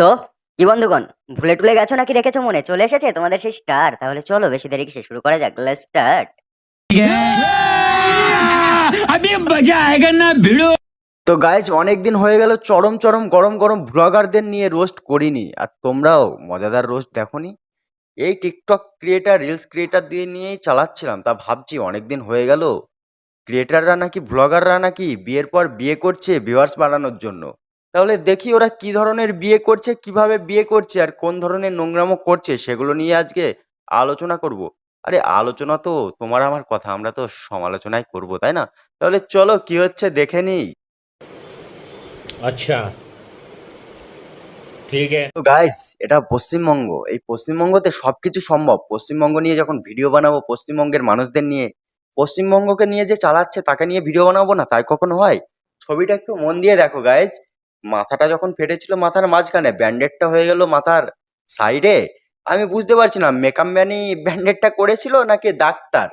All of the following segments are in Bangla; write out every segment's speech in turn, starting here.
তো কি বন্ধুগণ ভুলে টুলে গেছো নাকি রেখেছো মনে চলে এসেছে তোমাদের সেই স্টার তাহলে চলো বেশি দেরি কিসে শুরু করা যাক স্টার্ট अभी मजा आएगा ना भिड़ो তো গাইজ অনেকদিন হয়ে গেল চরম চরম গরম গরম ব্লগারদের নিয়ে রোস্ট করিনি আর তোমরাও মজাদার রোস্ট দেখোনি এই টিকটক ক্রিয়েটার রিলস ক্রিয়েটার দিয়ে নিয়েই চালাচ্ছিলাম তা ভাবছি অনেকদিন হয়ে গেল ক্রিয়েটাররা নাকি ব্লগাররা নাকি বিয়ের পর বিয়ে করছে ভিউয়ার্স বাড়ানোর জন্য তাহলে দেখি ওরা কি ধরনের বিয়ে করছে কীভাবে বিয়ে করছে আর কোন ধরনের নোংরামো করছে সেগুলো নিয়ে আজকে আলোচনা করব। আরে আলোচনা তো তোমার আমার কথা আমরা তো সমালোচনাই করব তাই না? তাহলে চলো কি হচ্ছে দেখে নিই। আচ্ছা। ঠিক আছে। তো গাইজ এটা পশ্চিমবঙ্গ। এই পশ্চিমবঙ্গতে সবকিছু সম্ভব। পশ্চিমবঙ্গ নিয়ে যখন ভিডিও বানাবো পশ্চিমবঙ্গের মানুষদের নিয়ে পশ্চিমবঙ্গকে নিয়ে যে চালাচ্ছে তাকে নিয়ে ভিডিও বানাবো না? তাই কখনো হয়? ছবিটা একটু মন দিয়ে দেখো গাইজ মাথাটা যখন ফেটেছিল মাথার মাঝখানে, ব্যান্ডেডটা হয়ে গেল মাথার সাইডে, আমি বুঝতে পারছি না, মেকআপ ম্যানই ব্যান্ডেডটা করেছিল নাকি ডাক্তার?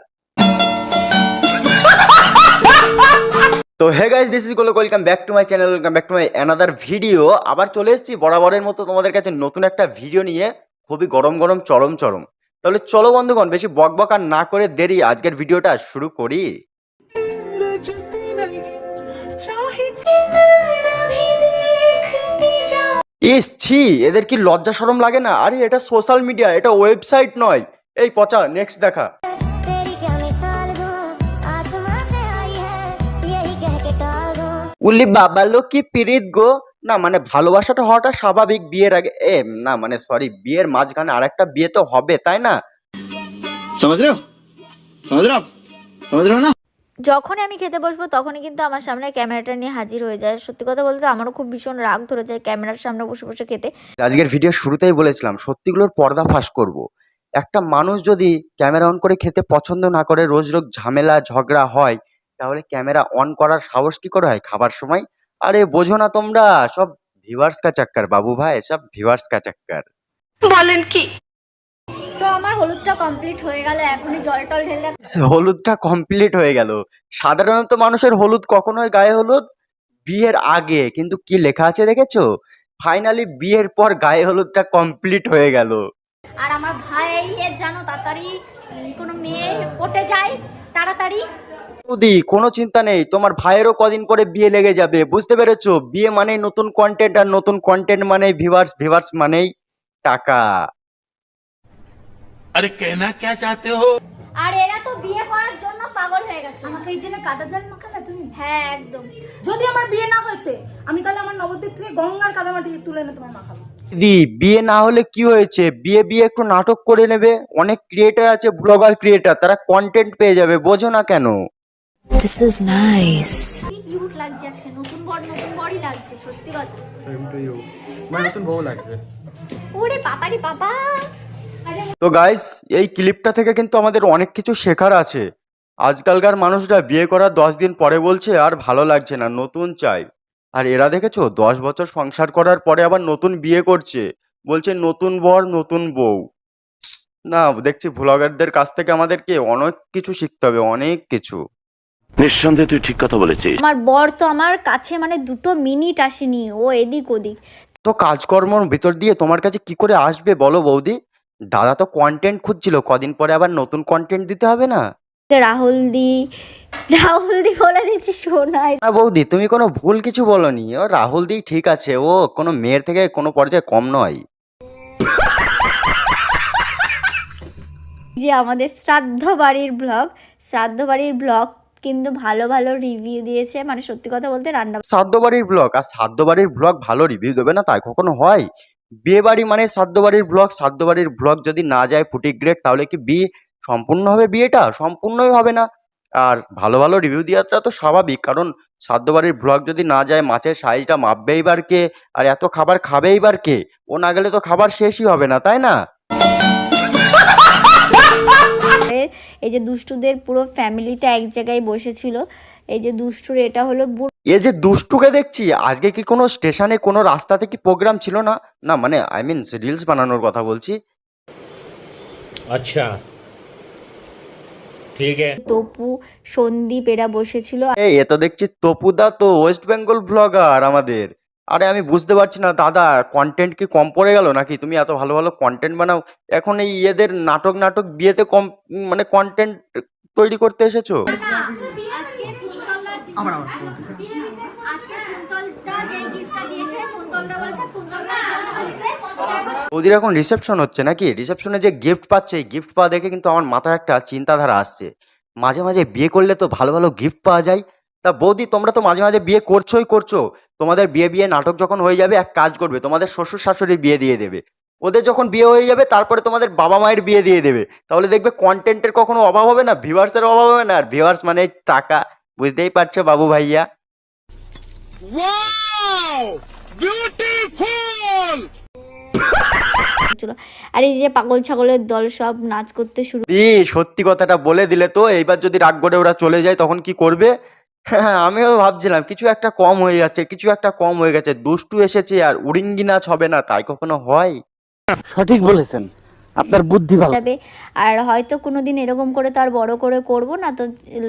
তো hey guys this is Golok welcome back to my channel welcome back to my another video আবার চলে এসেছি বরাবরের মতো তোমাদের কাছে নতুন একটা ভিডিও নিয়ে, খুবই গরম গরম, চরম চরম। তাহলে চলো বন্ধুগণ, বেশি বক বক আর না করে দেরি, আজকের ভিডিওটা শুরু করি। ইস, ছি, এদের কি লজ্জা সরম লাগে না? আরে, এটা সোশ্যাল মিডিয়া এটা ওয়েবসাইট নয়। এই, পচা নেক্সট দেখা। উল্লি বাবা লোক কি পিরিত গো। না মানে ভালোবাসাটা হওয়াটা স্বাভাবিক বিয়ের আগে। এ, না মানে সরি বিয়ের মাঝখানে আর একটা বিয়ে তো হবে, তাই না? সমুদ্র সমুদ্র সমুদ্র না? যখনই আমি খেতে বসবো তখনই কিন্তু আমার সামনে ক্যামেরাটা নিয়ে হাজির হয়ে যায়। সত্যি কথা বলতে আমারও খুব ভীষণ রাগ ধরে যায় ক্যামেরার সামনে বসে বসে খেতে। আজকের ভিডিও শুরুতেই বলেছিলাম সত্যিগুলোর পর্দা ফাঁস করব। একটা মানুষ যদি ক্যামেরা অন করে খেতে পছন্দ না করে রোজ রোজ ঝামেলা ঝগড়া হয় তাহলে ক্যামেরা অন করার সাহস কি করে হয় খাবার সময়? আরে বোঝো না তোমরা সব ভিভার্স কা চাক্কার বাবু ভাই সব ভিভার্স কা চাক্কার। তো আমার হলুদটা কমপ্লিট হয়ে গেল এখনই জল টল ঢেলে হলুদটা কমপ্লিট হয়ে গেল। সাধারণত মানুষের হলুদ কখন হয় গায়ে হলুদ বিয়ের আগে। কিন্তু কি লেখা আছে দেখেছ? ফাইনালি বিয়ের পর গায়ে হলুদটা কমপ্লিট হয়ে গেল। আর আমার ভাই জানো তাড়াতাড়ি কোনো মেয়ে পটে যায় তাড়াতাড়ি। বৌদি কোনো চিন্তা নেই তোমার ভাইয়েরও কদিন পরে বিয়ে লেগে যাবে বুঝতে পেরেছ? বিয়ে মানেই নতুন কন্টেন্ট আর নতুন কন্টেন্ট মানেই ভিভার্স ভিভার্স মানেই টাকা। আরে কেনা কে চাতে হো? আর এরা তো বিয়ে করার জন্য পাগল হয়ে গেছে। আমাকে এই জন্য কাদা জল মাখালা তুমি? হ্যাঁ একদম। যদি আমার বিয়ে না হয়েছে আমি তাহলে আমার নবদ্বীপ থেকে গঙ্গার কাদা মাটি তুলে এনে তোমার মাখাবো। দি বিয়ে না হলে কি হয়েছে? বিয়ে বিয়ে একটু নাটক করে নেবে। অনেক ক্রিয়েটার আছে ব্লগার ক্রিয়েটার তারা কন্টেন্ট পেয়ে যাবে বোঝো না কেন? দিস ইজ নাইস কিউট লাগছে আজকে নতুন বড় নতুন বডি লাগছে সত্যি কথা। সেম টু ইউ মানে নতুন বউ লাগবে। ওরে বাবা রে বাবা! তো গাইস এই ক্লিপটা থেকে কিন্তু আমাদের অনেক কিছু শেখার আছে। আজকালকার মানুষরা বিয়ে করার দশ দিন পরে বলছে আর ভালো লাগছে না নতুন চাই। আর এরা দেখেছ দশ বছর সংসার করার পরে আবার নতুন বিয়ে করছে। বলছে নতুন বর নতুন বউ। না দেখছি ভ্লগারদের কাছ থেকে আমাদেরকে অনেক কিছু শিখতে হবে অনেক কিছু। নিঃসন্দেহে তুই ঠিক কথা বলেছিস। আমার বর তো আমার কাছে মানে দুটো মিনিট আসেনি ও এদিক ওদিক। তো কাজকর্মর ভিতর দিয়ে তোমার কাছে কি করে আসবে বলো বৌদি? দাদা তো কন্টেন্ট খুঁজছিল কদিন পরে আবার নতুন কন্টেন্ট দিতে হবে না? রাহুল দি রাহুল দি বলে দিচ্ছি শোনায়। না বৌদি তুমি কোনো ভুল কিছু বলনি। ও রাহুল দি ঠিক আছে ও কোনো মেয়ের থেকে কোনো পর্যায়ে কম নয়। যে আমাদের শ্রাদ্ধ বাড়ির ব্লগ শ্রাদ্ধ বাড়ির ব্লগ কিন্তু ভালো ভালো রিভিউ দিয়েছে মানে সত্যি কথা বলতে রান্না শ্রাদ্ধ বাড়ির ব্লগ আর শ্রাদ্ধ বাড়ির ব্লগ ভালো রিভিউ দেবে না তাই কখনো হয়? বিয়ে বাড়ি মানে শ্রাদ্ধ বাড়ির ব্লগ বাড়ির ব্লগ যদি না যায় ফুটি গ্রেড তাহলে কি বিয়ে সম্পূর্ণ হবে বিয়েটা? সম্পূর্ণই হবে না। আর ভালো ভালো রিভিউ দেওয়াটা তো স্বাভাবিক, কারণ শ্রাদ্ধ বাড়ির ব্লগ যদি না যায়, মাছের সাইজটা মাপবেই বার কে, আর এত খাবার খাবেই বার কে? ও না গেলে তো খাবার শেষই হবে না, তাই না? এই যে দুষ্টুদের পুরো ফ্যামিলিটা এক জায়গায় বসেছিল এই যে দুষ্টুর এটা হলো এ যে দুষ্টুকে দেখছি আজকে কি কোনো স্টেশনে কোনো রাস্তাতে কি প্রোগ্রাম ছিল না? না মানে আই মিন রিলস বানানোর কথা বলছি। আচ্ছা। ঠিক আছে। তপু সন্দীপ এরা বসেছিল। এই এ তো দেখছি তপুদা তো ওয়েস্ট বেঙ্গল ব্লগার আমাদের। আরে আমি বুঝতে পারছি না দাদা কন্টেন্ট কি কম পড়ে গেল নাকি? তুমি এত ভালো ভালো কন্টেন্ট বানাও। এখন এই ইয়েদের নাটক নাটক বিয়েতে কম মানে কন্টেন্ট তৈরি করতে এসেছ? বলেছে কুন্তলদা ওদের এখন রিসেপশন হচ্ছে নাকি? রিসেপশনে যে গিফট পাচ্ছে এই গিফট পাওয়া দেখে কিন্তু আমার মাথায় একটা চিন্তাধারা আসছে। মাঝে মাঝে বিয়ে করলে তো ভালো ভালো গিফট পাওয়া যায়। তা বৌদি তোমরা তো মাঝে মাঝে বিয়ে করছোই করছ। তোমাদের বিয়ে বিয়ে নাটক যখন হয়ে যাবে এক কাজ করবে তোমাদের শ্বশুর শাশুড়ি বিয়ে দিয়ে দেবে। ওদের যখন বিয়ে হয়ে যাবে তারপরে তোমাদের বাবা মায়ের বিয়ে দিয়ে দেবে। তাহলে দেখবে কন্টেন্টের কখনো অভাব হবে না ভিউয়ার্সের অভাব হবে না। আর ভিউয়ার্স মানে টাকা। বুঝতেই পারছ বাবু ভাইয়া? ছিল আর এই যে পাগল ছাগলের দল সব নাচ করতে শুরু দি সত্যি কথাটা বলে দিলে তো এইবার যদি রাগ করে ওরা চলে যায় তখন কি করবে? হ্যাঁ আমিও ভাবছিলাম কিছু একটা কম হয়ে যাচ্ছে কিছু একটা কম হয়ে গেছে দুষ্টু এসেছে আর উড়িঙ্গি নাচ হবে না তাই কখনো হয়? সঠিক বলেছেন। আপনার বুদ্ধি ভালো। হবে আর হয়তো কোনো দিন এরকম করে তো আর বড় করে করব না তো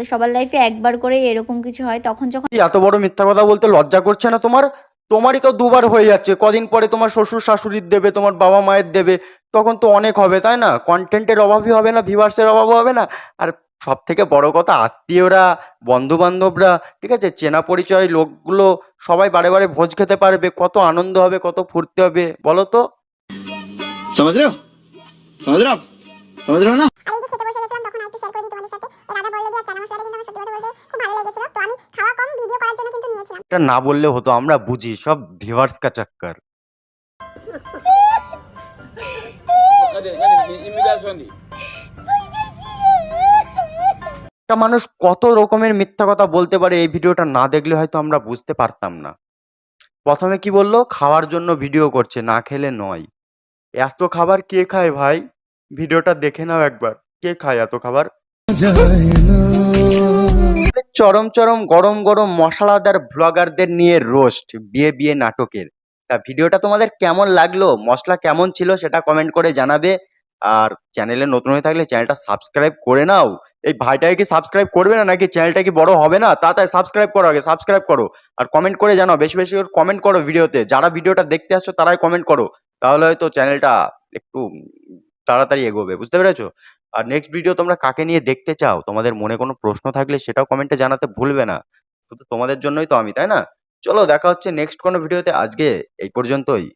সবার লাইফে একবার করে এরকম কিছু হয় তখন যখন এত বড় মিথ্যা কথা বলতে লজ্জা করছে না তোমার? তোমারই তো দুবার হয়ে যাচ্ছে কদিন পরে তোমার শ্বশুর শাশুড়ির দেবে তোমার বাবা মায়ের দেবে তখন তো অনেক হবে তাই না? কন্টেন্টের অভাবই হবে না ভিভার্সের অভাবও হবে না। আর সব থেকে বড় কথা আত্মীয়রা বন্ধু বান্ধবরা ঠিক আছে চেনা পরিচয় লোকগুলো সবাই বারে বারে ভোজ খেতে পারবে কত আনন্দ হবে কত ফুর্তি হবে বলো তো? সমাজ समझ रहे हो आप समझ रहे हो ना আর এই যে খেতে বসে গেছিলাম তখন আরেকটু শেয়ার করে দিই তোমাদের সাথে এর আগে বললো দিয়ে চানা মশলাটা কিন্তু আমার সত্যি কথা বলতে খুব ভালো লেগেছিল তো আমি খাওয়া কম ভিডিও করার জন্য কিন্তু নিয়েছিলাম এটা না বললে হতো আমরা বুঝি সব ভিউয়ার্স কা চক্কর একটা মানুষ কত রকমের মিথ্যা কথা বলতে পারে এই ভিডিওটা না দেখলে হয়তো আমরা বুঝতে পারতাম না প্রথমে কি বললো খাওয়ার জন্য ভিডিও করছে না খেলে নয় এত খাবার কে খায় ভাই? ভিডিওটা দেখে নাও একবার। কে খায় এত খাবার? চরম চরম গরম গরম মশলাদার ব্লগারদের নিয়ে রোস্ট বিয়ে বিয়ে নাটকের। তা ভিডিওটা তোমাদের কেমন লাগল? মশলা কেমন ছিল সেটা কমেন্ট করে জানাবে। আর চ্যানেলে নতুন হয়ে থাকলে চ্যানেলটা সাবস্ক্রাইব করে নাও। এই ভাইটাকে কি সাবস্ক্রাইব করবে না? নাকি চ্যানেলটা কি বড় হবে না? তাড়াতাড়ি সাবস্ক্রাইব করো আগে সাবস্ক্রাইব করো। আর কমেন্ট করে জানাও, বেশি বেশি করে কমেন্ট করো ভিডিওতে। যারা ভিডিওটা দেখতে আসছো তারাই কমেন্ট করো। তাহলে হয়তো চ্যানেলটা একটু তাড়াতাড়ি এগোবে, বুঝতে পেরেছ? আর নেক্সট ভিডিও তোমরা কাকে নিয়ে দেখতে চাও? তোমাদের মনে কোনো প্রশ্ন থাকলে সেটাও কমেন্টে জানাতে ভুলবে না। শুধু তোমাদের জন্যই তো আমি, তাই না? চলো দেখা হচ্ছে নেক্সট কোনো ভিডিওতে আজকে এই পর্যন্তই।